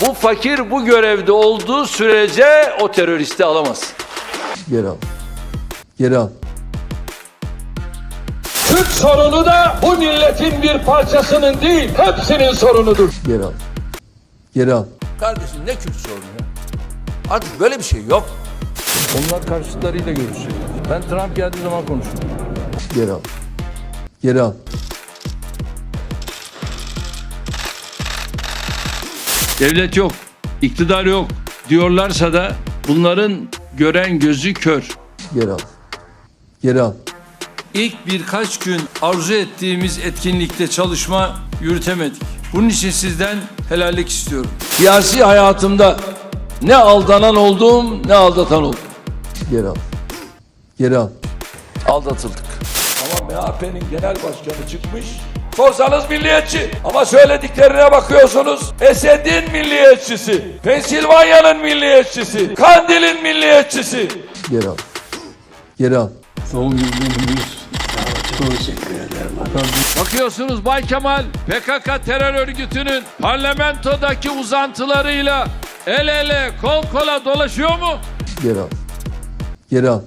Bu fakir bu görevde olduğu sürece o teröristi alamaz. Geri al. Geri al. Türk sorunu da bu milletin bir parçasının değil, hepsinin sorunudur. Geri al. Geri al. Kardeşim ne Kürt sorunu ya? Artık böyle bir şey yok. Onlar karşıtlarıyla görüşecek. Ben Trump geldiği zaman konuşurum. Geri al. Geri al. Devlet yok, iktidar yok diyorlarsa da bunların gören gözü kör. Geri al. Geri al. İlk birkaç gün arzu ettiğimiz etkinlikte çalışma yürütemedik. Bunun için sizden helallik istiyorum. Siyasi hayatımda ne aldanan oldum ne aldatan oldum. Geri al. Geri al. Aldatıldık. Ama MHP'nin genel başkanı çıkmış. Sorsanız milliyetçi. Ama söylediklerine bakıyorsunuz. Esed'in milliyetçisi. Pensilvanya'nın milliyetçisi. Kandil'in milliyetçisi. Geri al. Geri al. Bakıyorsunuz Bay Kemal PKK terör örgütünün parlamentodaki uzantılarıyla el ele kol kola dolaşıyor mu? Geri al. Geri al.